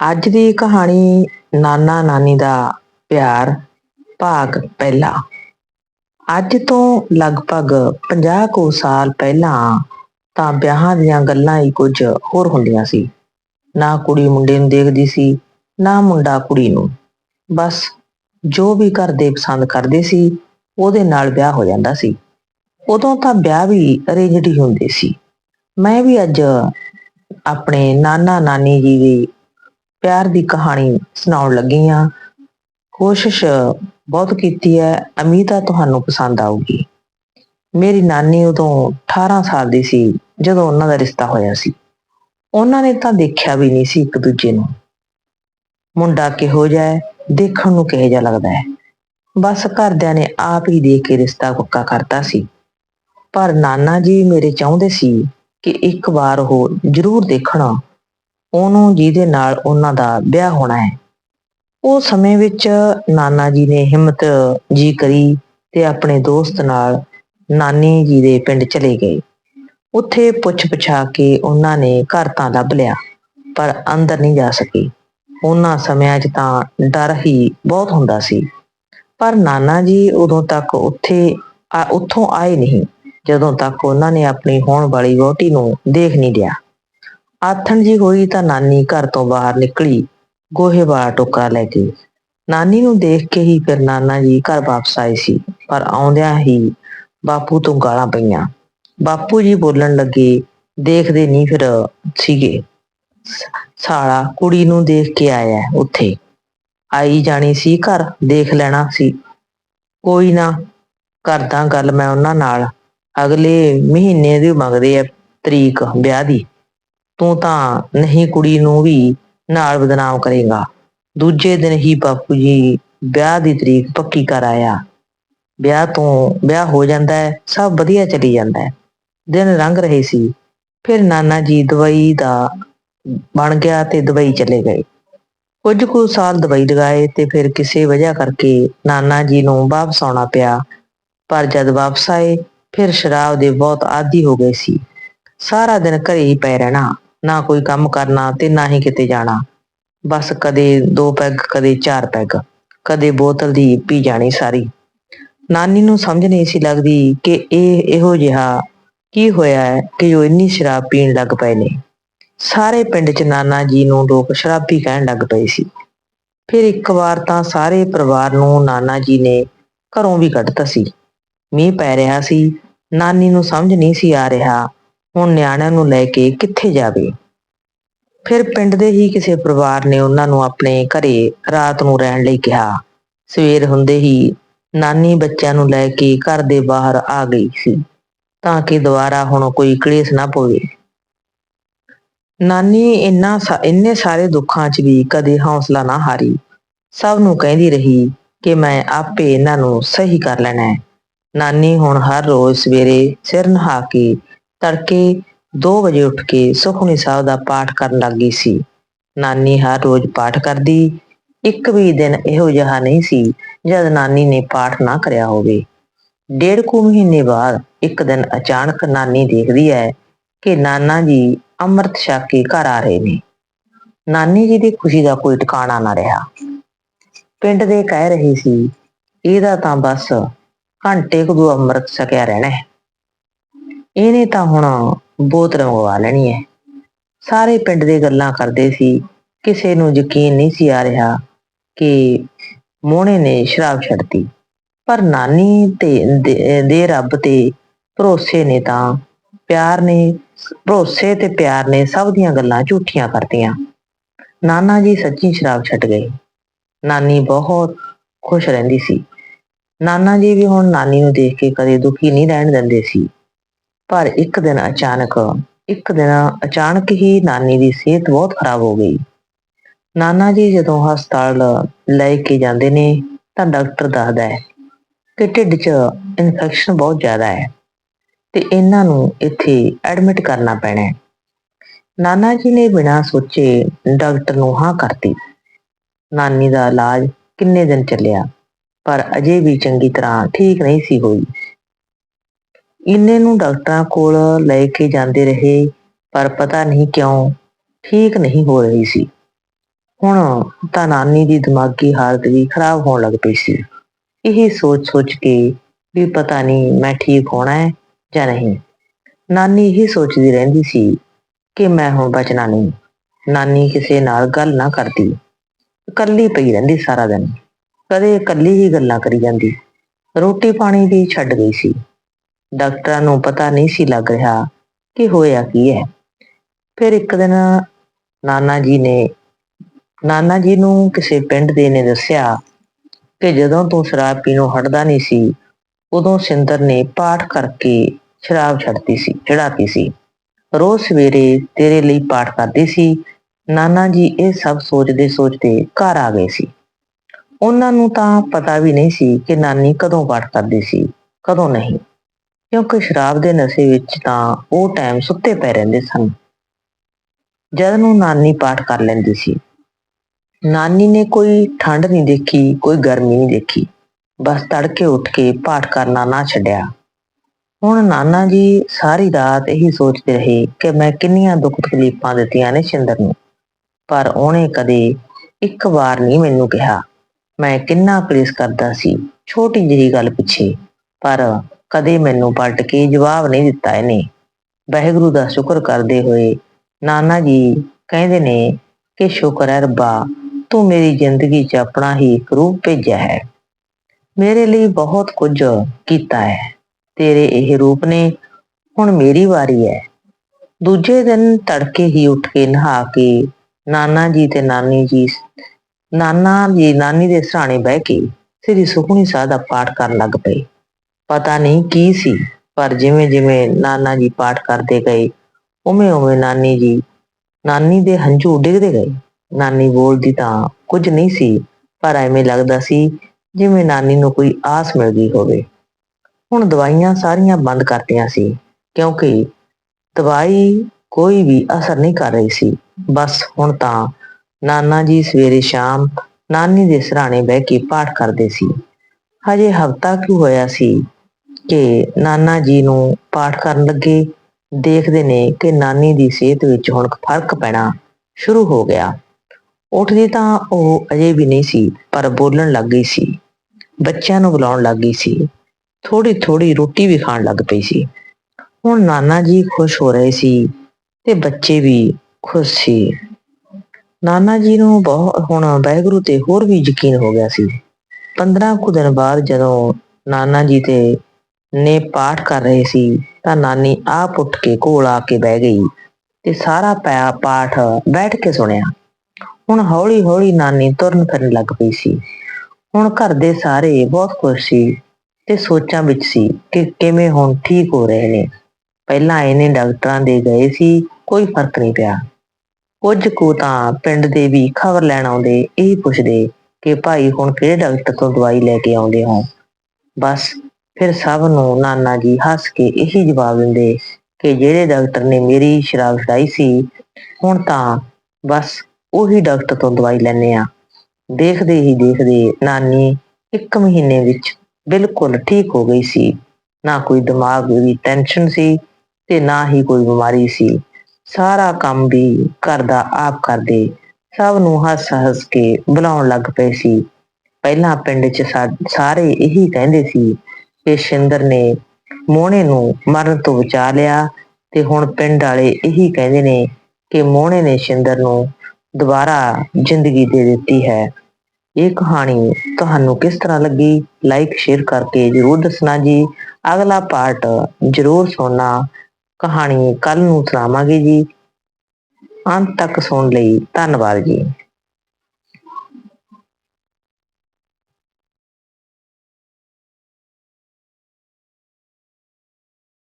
ਅੱਜ ਦੀ ਕਹਾਣੀ ਨਾਨਾ ਨਾਨੀ ਦਾ ਪਿਆਰ ਭਾਗ ਪਹਿਲਾ। ਅੱਜ ਤੋਂ ਲਗਭਗ 50 ਕੁ ਸਾਲ ਪਹਿਲਾਂ ਤਾਂ ਵਿਆਹਾਂ ਦੀਆਂ ਗੱਲਾਂ ਹੀ ਕੁਝ ਹੋਰ ਹੁੰਦੀਆਂ ਸੀ। ਨਾ ਕੁੜੀ ਮੁੰਡੇ ਨੂੰ ਦੇਖਦੀ ਸੀ, ਨਾ ਮੁੰਡਾ ਕੁੜੀ ਨੂੰ। ਬਸ ਜੋ ਵੀ ਘਰ ਦੇ ਪਸੰਦ ਕਰਦੇ ਸੀ, ਉਹਦੇ ਨਾਲ ਵਿਆਹ ਹੋ ਜਾਂਦਾ ਸੀ। ਉਦੋਂ ਤਾਂ ਵਿਆਹ ਵੀ ਅਰੇਂਜਡ ਹੀ ਹੁੰਦੇ ਸੀ। ਮੈਂ ਵੀ ਅੱਜ ਆਪਣੇ ਨਾਨਾ ਨਾਨੀ ਜੀ ਦੀ ਪਿਆਰ ਦੀ ਕਹਾਣੀ ਸੁਣਾਉਣ ਲੱਗੀ ਹਾਂ। ਕੋਸ਼ਿਸ਼ ਬਹੁਤ ਕੀਤੀ ਹੈ। ਅਮੀਤਾ ਤੁਹਾਨੂੰ ਪਸੰਦ ਆਊਗੀ। ਮੇਰੀ ਨਾਨੀ ਉਦੋਂ 18 ਸਾਲ ਦੀ ਸੀ, ਜਦੋਂ ਉਹਨਾਂ ਦਾ ਰਿਸ਼ਤਾ ਹੋਇਆ ਸੀ। ਉਹਨਾਂ ਨੇ ਤਾਂ ਦੇਖਿਆ ਵੀ ਨਹੀਂ ਸੀ ਇੱਕ ਦੂਜੇ ਨੂੰ। ਮੁੰਡਾ ਕਿਹੋ ਜਿਹਾ ਹੈ, ਦੇਖਣ ਨੂੰ ਕਿਹੋ ਜਿਹਾ ਲੱਗਦਾ ਹੈ। ਬਸ ਘਰਦਿਆਂ ਨੇ ਆਪ ਹੀ ਦੇਖ ਕੇ ਰਿਸ਼ਤਾ ਪੱਕਾ ਕਰਤਾ ਸੀ। ਪਰ ਨਾਨਾ ਜੀ ਮੇਰੇ ਚਾਹੁੰਦੇ ਸੀ ਕਿ ਇੱਕ ਵਾਰ ਉਹ ਜ਼ਰੂਰ ਦੇਖਣਾ ਉਹਨੂੰ ਜਿਹਦੇ ਨਾਲ ਉਹਨਾਂ ਦਾ ਵਿਆਹ ਹੋਣਾ ਹੈ। ਉਹ ਸਮੇਂ ਵਿੱਚ ਨਾਨਾ ਜੀ ਨੇ ਹਿੰਮਤ ਜੀ ਕਰੀ ਤੇ ਆਪਣੇ ਦੋਸਤ ਨਾਲ ਨਾਨੀ ਜੀ ਦੇ ਪਿੰਡ ਚਲੇ ਗਏ। ਉੱਥੇ ਪੁੱਛ ਪਛਾ ਕੇ ਉਹਨਾਂ ਨੇ ਘਰ ਤਾਂ ਲੱਭ ਲਿਆ, ਪਰ ਅੰਦਰ ਨਹੀਂ ਜਾ ਸਕੇ। ਉਹਨਾਂ ਸਮਿਆਂ 'ਚ ਤਾਂ ਡਰ ਹੀ ਬਹੁਤ ਹੁੰਦਾ ਸੀ। ਪਰ ਨਾਨਾ ਜੀ ਉਦੋਂ ਤੱਕ ਉੱਥੇ ਉੱਥੋਂ ਆਏ ਨਹੀਂ। ਜਦੋਂ ਤੱਕ ਉਹਨਾਂ ਨੇ ਆਪਣੀ ਹੋਣ ਵਾਲੀ ਵਹੁਟੀ ਨੂੰ ਦੇਖ ਨਹੀਂ ਲਿਆ। ਆਥਣ ਜੀ ਹੋਈ ਤਾਂ ਨਾਨੀ ਘਰ ਤੋਂ ਬਾਹਰ ਨਿਕਲੀ ਗੋਹੇ ਵਾਲਾ ਟੋਕਰਾ ਲੈ ਕੇ। ਨਾਨੀ ਨੂੰ ਦੇਖ ਕੇ ਹੀ ਫਿਰ ਨਾਨਾ ਜੀ ਘਰ ਵਾਪਸ ਆਏ ਸੀ, ਪਰ ਆਉਂਦਿਆਂ ਹੀ ਬਾਪੂ ਤੋਂ ਗਾਲਾਂ ਪਈਆਂ। ਬਾਪੂ ਜੀ ਬੋਲਣ ਲੱਗੇ, ਦੇਖਦੇ ਨਹੀਂ ਫਿਰ ਸੀਗੇ। ਸਾਲਾ ਕੁੜੀ ਨੂੰ ਦੇਖ ਕੇ ਆਇਆ ਉੱਥੇ। ਆਈ ਜਾਣੀ ਸੀ ਘਰ, ਦੇਖ ਲੈਣਾ ਸੀ। ਕੋਈ ਨਾ, ਕਰਦਾ ਗੱਲ ਮੈਂ ਉਹਨਾਂ ਨਾਲ। ਅਗਲੇ ਮਹੀਨੇ ਦੀ ਮੰਗਦੇ ਆ ਤਰੀਕ ਵਿਆਹ ਦੀ। ਤੂੰ ਤਾਂ ਨਹੀਂ ਕੁੜੀ ਨੂੰ ਵੀ ਨਾਲ ਬਦਨਾਮ ਕਰੇਗਾ। ਦੂਜੇ ਦਿਨ ਹੀ ਬਾਪੂ ਜੀ ਵਿਆਹ ਦੀ ਤਰੀਕ ਪੱਕੀ ਕਰ ਆਇਆ। ਵਿਆਹ ਤੋਂ ਵਿਆਹ ਹੋ ਜਾਂਦਾ ਹੈ, ਸਭ ਵਧੀਆ ਚੱਲੀ ਜਾਂਦਾ ਹੈ। ਦਿਨ ਲੰਘ ਰਹੇ ਸੀ, ਫਿਰ ਨਾਨਾ ਜੀ ਦਵਾਈ ਦਾ ਬਣ ਗਿਆ ਤੇ ਦਵਾਈ ਚਲੇ ਗਏ। ਕੁਝ ਕੁ ਸਾਲ ਦਵਾਈ ਲਗਾਏ ਤੇ ਫਿਰ ਕਿਸੇ ਵਜ੍ਹਾ ਕਰਕੇ ਨਾਨਾ ਜੀ ਨੂੰ ਵਾਪਸ ਆਉਣਾ ਪਿਆ। ਪਰ ਜਦ ਵਾਪਸ ਆਏ, ਫਿਰ ਸ਼ਰਾਬ ਦੇ ਬਹੁਤ ਆਦੀ ਹੋ ਗਏ ਸੀ। ਸਾਰਾ ਦਿਨ ਘਰੇ ਹੀ ਪਏ ਰਹਿਣਾ। ਨਾ ਕੋਈ ਕੰਮ ਕਰਨਾ ਤੇ ਨਾ ਹੀ ਕਿਤੇ ਜਾਣਾ। ਬਸ ਕਦੇ ਦੋ ਪੈਗ, ਕਦੇ ਚਾਰ ਪੈਗ, ਕਦੇ ਬੋਤਲ ਦੀ ਪੀ ਜਾਣੀ ਸਾਰੀ। ਨਾਨੀ ਨੂੰ ਸਮਝ ਨਹੀਂ ਸੀ ਲੱਗਦੀ ਕਿ ਇਹ ਇਹੋ ਜਿਹਾ ਕੀ ਹੋਇਆ ਹੈ ਕਿ ਉਹ ਇੰਨੀ ਸ਼ਰਾਬ ਪੀਣ ਲੱਗ ਪਏ ਨੇ। ਸਾਰੇ ਪਿੰਡ 'ਚ ਨਾਨਾ ਜੀ ਨੂੰ ਲੋਕ ਸ਼ਰਾਬੀ ਕਹਿਣ ਲੱਗ ਪਏ ਸੀ। ਫਿਰ ਇੱਕ ਵਾਰ ਤਾਂ ਸਾਰੇ ਪਰਿਵਾਰ ਨੂੰ ਨਾਨਾ ਜੀ ਨੇ ਘਰੋਂ ਵੀ ਕੱਢਤਾ ਸੀ। ਮੀਂਹ ਪੈ ਰਿਹਾ ਸੀ। ਨਾਨੀ ਨੂੰ ਸਮਝ ਨਹੀਂ ਸੀ ਆ ਰਿਹਾ ਹੁਣ ਨਿਆਣਿਆਂ ਨੂੰ ਲੈ ਕੇ ਕਿੱਥੇ ਜਾਵੇ? ਫਿਰ ਪਿੰਡ ਦੇ ਹੀ ਕਿਸੇ ਪਰਿਵਾਰ ਨੇ ਉਹਨਾਂ ਨੂੰ ਆਪਣੇ ਘਰੇ ਰਾਤ ਨੂੰ ਰਹਿਣ ਲਈ ਕਿਹਾ। ਸਵੇਰ ਹੁੰਦੇ ਹੀ ਨਾਨੀ ਬੱਚਿਆਂ ਨੂੰ ਲੈ ਕੇ ਘਰ ਦੇ ਬਾਹਰ ਆ ਗਈ ਸੀ, ਤਾਂ ਕਿ ਦੁਬਾਰਾ ਹੁਣ ਕੋਈ ਕਲੇਸ਼ ਨਾ ਪਵੇ। ਨਾਨੀ ਇੰਨਾ ਸਾ- ਇੰਨੇ ਸਾਰੇ ਦੁੱਖਾਂ 'ਚ ਵੀ ਕਦੇ ਹੌਸਲਾ ਨਾ ਹਾਰੀ। ਸਭ ਨੂੰ ਕਹਿੰਦੀ ਰਹੀ ਕਿ ਮੈਂ ਆਪੇ ਇਹਨਾਂ ਨੂੰ ਸਹੀ ਕਰ ਲੈਣਾ ਹੈ। ਨਾਨੀ ਹੁਣ ਹਰ ਰੋਜ਼ ਸਵੇਰੇ ਸਿਰ ਨਹਾ ਕੇ ਤੜਕੇ 2 ਵਜੇ ਉੱਠ ਕੇ ਸੁਖਮਨੀ ਸਾਹਿਬ ਦਾ ਪਾਠ ਕਰਨ ਲੱਗੀ ਸੀ। ਨਾਨੀ ਹਰ ਰੋਜ਼ ਪਾਠ ਕਰਦੀ, ਇੱਕ ਵੀ ਦਿਨ ਇਹੋ ਜਿਹਾ ਨਹੀਂ ਸੀ ਜਦ ਨਾਨੀ ਨੇ ਪਾਠ ਨਾ ਕਰਿਆ ਹੋਵੇ। ਡੇਢ ਕੁ ਮਹੀਨੇ ਬਾਅਦ ਇੱਕ ਦਿਨ ਅਚਾਨਕ ਨਾਨੀ ਦੇਖਦੀ ਹੈ ਕਿ ਨਾਨਾ ਜੀ ਅੰਮ੍ਰਿਤ ਛਕ ਕੇ ਘਰ ਆ ਰਹੇ ਨੇ। ਨਾਨੀ ਜੀ ਦੀ ਖੁਸ਼ੀ ਦਾ ਕੋਈ ਟਿਕਾਣਾ ਨਾ ਰਿਹਾ। ਪਿੰਡ ਦੇ ਕਹਿ ਰਹੇ ਸੀ, ਇਹਦਾ ਤਾਂ ਬਸ ਘੰਟੇ ਕੁ ਦੋ ਅੰਮ੍ਰਿਤ ਛਕਿਆ ਰਹਿਣਾ ਹੈ। ਇਹਨੇ ਤਾਂ ਹੁਣ ਬਹੁਤ ਰੰਗਵਾ ਲੈਣੀ ਹੈ। ਸਾਰੇ ਪਿੰਡ ਦੇ ਗੱਲਾਂ ਕਰਦੇ ਸੀ। ਕਿਸੇ ਨੂੰ ਯਕੀਨ ਨਹੀਂ ਸੀ ਆ ਰਿਹਾ ਕਿ ਮੋਹਣੇ ਨੇ ਸ਼ਰਾਬ ਛੱਡਤੀ। ਪਰ ਨਾਨੀ ਤੇ ਦੇ- ਦੇ ਰੱਬ ਤੇ ਭਰੋਸੇ ਨੇ ਤਾਂ ਪਿਆਰ ਨੇ, ਭਰੋਸੇ ਤੇ ਪਿਆਰ ਨੇ ਸਭ ਦੀਆਂ ਗੱਲਾਂ ਝੂਠੀਆਂ ਕਰਤੀਆਂ। ਨਾਨਾ ਜੀ ਸੱਚੀ ਸ਼ਰਾਬ ਛੱਡ ਗਏ। ਨਾਨੀ ਬਹੁਤ ਖੁਸ਼ ਰਹਿੰਦੀ ਸੀ। ਨਾਨਾ ਜੀ ਵੀ ਹੁਣ ਨਾਨੀ ਨੂੰ ਦੇਖ ਕੇ ਕਦੇ ਦੁਖੀ ਨਹੀਂ ਰਹਿਣ ਦਿੰਦੇ ਸੀ। ਪਰ ਇੱਕ ਦਿਨ ਅਚਾਨਕ, ਇੱਕ ਦਿਨ ਅਚਾਨਕ ਹੀ ਨਾਨੀ ਦੀ ਸਿਹਤ ਬਹੁਤ ਖਰਾਬ ਹੋ ਗਈ। ਨਾਨਾ ਜੀ ਜਦੋਂ ਹਸਪਤਾਲ ਲੈ ਕੇ ਜਾਂਦੇ ਨੇ ਤਾਂ ਡਾਕਟਰ ਦੱਸਦਾ ਹੈ ਕਿ ਢਿੱਡ 'ਚ ਇਨਫੈਕਸ਼ਨ ਬਹੁਤ ਜ਼ਿਆਦਾ ਹੈ ਤੇ ਇਹਨਾਂ ਨੂੰ ਇੱਥੇ ਐਡਮਿਟ ਕਰਨਾ ਪੈਣਾ ਹੈ। ਨਾਨਾ ਜੀ ਨੇ ਬਿਨਾਂ ਸੋਚੇ ਡਾਕਟਰ ਨੂੰ ਹਾਂ ਕਰਤੀ। ਨਾਨੀ ਦਾ ਇਲਾਜ ਕਿੰਨੇ ਦਿਨ ਚੱਲਿਆ, ਪਰ ਅਜੇ ਵੀ ਚੰਗੀ ਤਰ੍ਹਾਂ ਠੀਕ ਨਹੀਂ ਸੀ ਹੋਈ। ਇੰਨੇ ਨੂੰ ਡਾਕਟਰਾਂ ਕੋਲ ਲੈ ਕੇ ਜਾਂਦੇ ਰਹੇ, ਪਰ ਪਤਾ ਨਹੀਂ ਕਿਉਂ ਠੀਕ ਨਹੀਂ ਹੋ ਰਹੀ ਸੀ। ਹੁਣ ਤਾਂ ਨਾਨੀ ਦੀ ਦਿਮਾਗੀ ਹਾਲਤ ਵੀ ਖਰਾਬ ਹੋਣ ਲੱਗ ਪਈ ਸੀ। ਇਹ ਸੋਚ-ਸੋਚ ਕੇ ਵੀ ਪਤਾ ਨਹੀਂ ਮੈਂ ਠੀਕ ਹੋਣਾ ਹੈ ਜਾਂ ਨਹੀਂ। ਨਾਨੀ ਇਹ ਸੋਚਦੀ ਰਹਿੰਦੀ ਸੀ ਕਿ ਮੈਂ ਹੁਣ ਬਚਣਾ ਨਹੀਂ। ਨਾਨੀ ਕਿਸੇ ਨਾਲ ਗੱਲ ਨਾ ਕਰਦੀ। ਇਕੱਲੀ ਪਈ ਰਹਿੰਦੀ ਸਾਰਾ ਦਿਨ। ਕਦੇ ਇਕੱਲੀ ਹੀ ਗੱਲਾਂ ਕਰੀ ਜਾਂਦੀ। ਰੋਟੀ ਪਾਣੀ ਵੀ ਛੱਡ ਗਈ ਸੀ। ਡਾਕਟਰਾਂ ਨੂੰ ਪਤਾ ਨਹੀਂ ਸੀ ਲੱਗ ਰਿਹਾ ਕਿ ਹੋਇਆ ਕੀ ਹੈ। ਫਿਰ ਇੱਕ ਦਿਨ ਨਾਨਾ ਜੀ ਨੇ, ਨਾਨਾ ਜੀ ਨੂੰ ਕਿਸੇ ਪਿੰਡ ਦੇ ਨੇ ਦੱਸਿਆ ਕਿ ਜਦੋਂ ਤੂੰ ਸ਼ਰਾਬ ਪੀਣੋਂ ਹਟਦਾ ਨਹੀਂ ਸੀ, ਉਦੋਂ ਸਿੰਦਰ ਨੇ ਪਾਠ ਕਰਕੇ ਸ਼ਰਾਬ ਛੱਡਤੀ ਸੀ ਚੜਾਤੀ ਸੀ। ਰੋਜ਼ ਸਵੇਰੇ ਤੇਰੇ ਲਈ ਪਾਠ ਕਰਦੀ ਸੀ, ਨਾਨਾ ਜੀ ਇਹ ਸਭ ਸੋਚਦੇ ਸੋਚਦੇ ਘਰ ਆ ਗਏ ਸੀ। ਉਹਨਾਂ ਨੂੰ ਤਾਂ ਪਤਾ ਵੀ ਨਹੀਂ ਸੀ ਕਿ ਨਾਨੀ ਕਦੋਂ ਪਾਠ ਕਰਦੀ ਸੀ, ਕਦੋਂ ਨਹੀਂ। ਕਿਉਂਕਿ ਸ਼ਰਾਬ ਦੇ ਨਸ਼ੇ ਵਿੱਚ ਤਾਂ ਉਹ ਟਾਈਮ ਸੁੱਤੇ ਪਏ ਰਹਿੰਦੇ ਸਨ। ਜਦ ਨੂੰ ਨਾਨੀ ਪਾਠ ਕਰ ਲੈਂਦੀ ਸੀ। ਨਾਨੀ ਨੇ ਕੋਈ ਠੰਡ ਨਹੀਂ ਦੇਖੀ, ਕੋਈ ਗਰਮੀ ਨਹੀਂ ਦੇਖੀ। ਬਸ ਤੜਕੇ ਉੱਠ ਕੇ ਪਾਠ ਕਰਨਾ ਨਾ ਛੱਡਿਆ। ਹੁਣ ਨਾਨਾ ਜੀ ਸਾਰੀ ਰਾਤ ਇਹੀ ਸੋਚਦੇ ਰਹੇ ਕਿ ਮੈਂ ਕਿੰਨੀਆਂ ਦੁੱਖ ਤਕਲੀਫਾਂ ਦਿੱਤੀਆਂ ਨੇ ਸ਼ਿੰਦਰ ਨੂੰ। ਪਰ ਉਹਨੇ ਕਦੇ ਇੱਕ ਵਾਰ ਨਹੀਂ ਮੈਨੂੰ ਕਿਹਾ। ਮੈਂ ਕਿੰਨਾ ਕਲੇਸ਼ ਕਰਦਾ ਸੀ। ਛੋਟੀ ਜਿਹੀ ਗੱਲ ਪਿੱਛੇ, ਪਰ ਕਦੇ ਮੈਨੂੰ ਪਲਟ ਕੇ ਜਵਾਬ ਨਹੀਂ ਦਿੱਤਾ ਇਹਨੇ। ਵਾਹਿਗੁਰੂ ਦਾ ਸ਼ੁਕਰ ਕਰਦੇ ਹੋਏ ਨਾਨਾ ਜੀ ਕਹਿੰਦੇ ਨੇ ਕਿ ਸ਼ੁਕਰ ਹੈ ਰੱਬਾ, ਤੂੰ ਮੇਰੀ ਜ਼ਿੰਦਗੀ 'ਚ ਆਪਣਾ ਹੀ ਇੱਕ ਰੂਪ ਭੇਜਿਆ ਹੈ। ਮੇਰੇ ਲਈ ਬਹੁਤ ਕੁਝ ਕੀਤਾ ਹੈ। ਤੇਰੇ ਇਹ ਰੂਪ ਨੇ ਹੁਣ ਮੇਰੀ ਵਾਰੀ ਹੈ। ਦੂਜੇ ਦਿਨ ਤੜਕੇ ਹੀ ਉੱਠ ਕੇ ਨਹਾ ਕੇ ਨਾਨਾ ਜੀ ਤੇ ਨਾਨੀ ਜੀ, ਨਾਨਾ ਜੀ, ਨਾਨੀ ਦੇ ਸਰਾਣੇ ਬਹਿ ਕੇ ਸ੍ਰੀ ਸੁਖਮਨੀ ਸਾਹਿਬ ਦਾ ਪਾਠ ਕਰਨ ਲੱਗ ਪਏ। ਪਤਾ ਨਹੀਂ ਕੀ ਸੀ, ਪਰ ਜਿਵੇਂ ਜਿਵੇਂ ਨਾਨਾ ਜੀ ਪਾਠ ਕਰਦੇ ਗਏ, ਉਵੇਂ ਉਵੇਂ ਨਾਨੀ ਜੀ, ਨਾਨੀ ਦੇ ਹੰਝੂ ਡਿੱਗਦੇ ਗਏ। ਨਾਨੀ ਬੋਲਦੀ ਤਾਂ ਕੁਝ ਨਹੀਂ ਸੀ, ਪਰ ਐਵੇਂ ਲੱਗਦਾ ਸੀ ਜਿਵੇਂ ਨਾਨੀ ਨੂੰ ਕੋਈ ਆਸ ਮਿਲ ਗਈ ਹੋਵੇ। ਹੁਣ ਦਵਾਈਆਂ ਸਾਰੀਆਂ ਬੰਦ ਕਰਤੀਆਂ ਸੀ, ਕਿਉਂਕਿ ਦਵਾਈ ਕੋਈ ਵੀ ਅਸਰ ਨਹੀਂ ਕਰ ਰਹੀ ਸੀ। ਬਸ ਹੁਣ ਤਾਂ ਨਾਨਾ ਜੀ ਸਵੇਰੇ ਸ਼ਾਮ ਨਾਨੀ ਦੇ ਸਰਾਣੇ ਬਹਿ ਕੇ ਪਾਠ ਕਰਦੇ ਸੀ। ਹਜੇ ਹਫਤਾ ਕਿਉਂ ਹੋਇਆ ਸੀ ਕਿ ਨਾਨਾ ਜੀ ਨੂੰ ਪਾਠ ਕਰਨ ਲੱਗੇ, ਦੇਖਦੇ ਨੇ ਕਿ ਨਾਨੀ ਦੀ ਸਿਹਤ ਵਿੱਚ ਹੁਣ ਫ਼ਰਕ ਪੈਣਾ ਸ਼ੁਰੂ ਹੋ ਗਿਆ। ਉੱਠਦੀ ਤਾਂ ਉਹ ਅਜੇ ਵੀ ਨਹੀਂ ਸੀ, ਪਰ ਬੋਲਣ ਲੱਗ ਗਈ ਸੀ। ਬੱਚਿਆਂ ਨੂੰ ਬੁਲਾਉਣ ਲੱਗ ਗਈ ਸੀ। ਥੋੜੀ ਥੋੜੀ ਰੋਟੀ ਵੀ ਖਾਣ ਲੱਗ ਪਈ ਸੀ। ਹੁਣ ਨਾਨਾ ਜੀ ਖੁਸ਼ ਹੋ ਰਹੇ ਸੀ ਤੇ ਬੱਚੇ ਵੀ ਖੁਸ਼ ਸੀ। ਨਾਨਾ ਜੀ ਨੂੰ ਬਹੁਤ ਹੁਣ ਵਾਹਿਗੁਰੂ ਤੇ ਹੋਰ ਵੀ ਯਕੀਨ ਹੋ ਗਿਆ ਸੀ। 15 ਕੁ ਦਿਨ ਬਾਅਦ ਜਦੋਂ ਨਾਨਾ ਜੀ ਤੇ ਨੇ ਪਾਠ ਕਰ ਰਹੇ ਸੀ, ਤਾਂ ਨਾਨੀ ਆਪ ਉੱਠ ਕੇ ਕੋਲ ਆ ਕੇ ਬਹਿ ਗਈ ਤੇ ਸਾਰਾ ਪਿਆ ਪਾਠ ਬੈਠ ਕੇ ਸੁਣਿਆ। ਹੁਣ ਹੌਲੀ ਹੌਲੀ ਨਾਨੀ ਤੁਰਨ ਫਿਰਨ ਲੱਗ ਪਈ ਸੀ। ਹੁਣ ਘਰ ਦੇ ਸਾਰੇ ਬਹੁਤ ਖੁਸ਼ ਸੀ ਤੇ ਸੋਚਾਂ ਵਿੱਚ ਸੀ ਕਿ ਕਿਵੇਂ ਹੁਣ ਠੀਕ ਹੋ ਰਹੇ ਨੇ। ਪਹਿਲਾਂ ਇਹਨੇ ਡਾਕਟਰਾਂ ਦੇ ਗਏ ਸੀ, ਕੋਈ ਫ਼ਰਕ ਨਹੀਂ ਪਿਆ। ਕੁਝ ਕੁ ਤਾਂ ਪਿੰਡ ਦੇ ਵੀ ਖਬਰ ਲੈਣ ਆਉਂਦੇ ਇਹ ਪੁੱਛਦੇ ਕਿ ਭਾਈ ਹੁਣ ਕਿਹੜੇ ਡਾਕਟਰ ਤੋਂ ਦਵਾਈ ਲੈ ਕੇ ਆਉਂਦੇ ਹੋ? ਬਸ ਫਿਰ ਸਭ ਨੂੰ ਨਾਨਾ ਜੀ ਹੱਸ ਕੇ ਇਹੀ ਜਵਾਬ ਦਿੰਦੇ ਕਿ ਜਿਹੜੇ ਡਾਕਟਰ ਨੇ ਮੇਰੀ ਸ਼ਰਾਬ ਛਡਾਈ ਸੀ, ਹੁਣ ਤਾਂ ਬਸ ਉਹੀ ਡਾਕਟਰ ਤੋਂ ਦਵਾਈ ਲੈਣੇ ਆ ਦੇਖਦੇ ਹੀ ਦੇਖਦੇ ਨਾਨੀ ਇੱਕ ਮਹੀਨੇ ਵਿੱਚ ਬਿਲਕੁਲ ਠੀਕ ਹੋ ਗਈ ਸੀ। ਨਾ ਕੋਈ ਦਿਮਾਗ ਦੀ ਟੈਨਸ਼ਨ ਸੀ ਤੇ ਨਾ ਹੀ ਕੋਈ ਬਿਮਾਰੀ ਸੀ। ਸਾਰਾ ਕੰਮ ਵੀ ਘਰ ਦਾ ਆਪ ਕਰਦੇ। ਸਭ ਨੂੰ ਹੱਸ ਹੱਸ ਕੇ ਬੁਲਾਉਣ ਲੱਗ ਪਏ ਸੀ। ਪਹਿਲਾਂ ਪਿੰਡ 'ਚ ਸਾਰੇ ਇਹੀ ਕਹਿੰਦੇ ਸੀ ਸ਼ਿੰਦਰ ਨੇ ਮੋਹਣੇ ਨੂੰ ਮਰਨ ਤੋਂ ਬਚਾ ਲਿਆ ਤੇ ਹੁਣ ਪਿੰਡ ਵਾਲੇ ਇਹੀ ਕਹਿੰਦੇ ਨੇ ਕਿ ਮੋਹਣੇ ਨੇ ਸ਼ਿੰਦਰ ਨੂੰ ਦੁਬਾਰਾ ਜ਼ਿੰਦਗੀ ਦੇ ਦਿੱਤੀ ਹੈ। ਇਹ ਕਹਾਣੀ ਤੁਹਾਨੂੰ ਕਿਸ ਤਰ੍ਹਾਂ ਲੱਗੀ? ਲਾਈਕ ਸ਼ੇਅਰ ਕਰਕੇ ਜਰੂਰ ਦੱਸਣਾ ਜੀ। ਅਗਲਾ ਪਾਰਟ ਜਰੂਰ ਸੁਣਨਾ। ਕਹਾਣੀ ਕੱਲ ਨੂੰ ਸੁਣਾਵਾਂਗੇ ਜੀ। ਅੰਤ ਤੱਕ ਸੁਣ ਲਈ ਧੰਨਵਾਦ ਜੀ।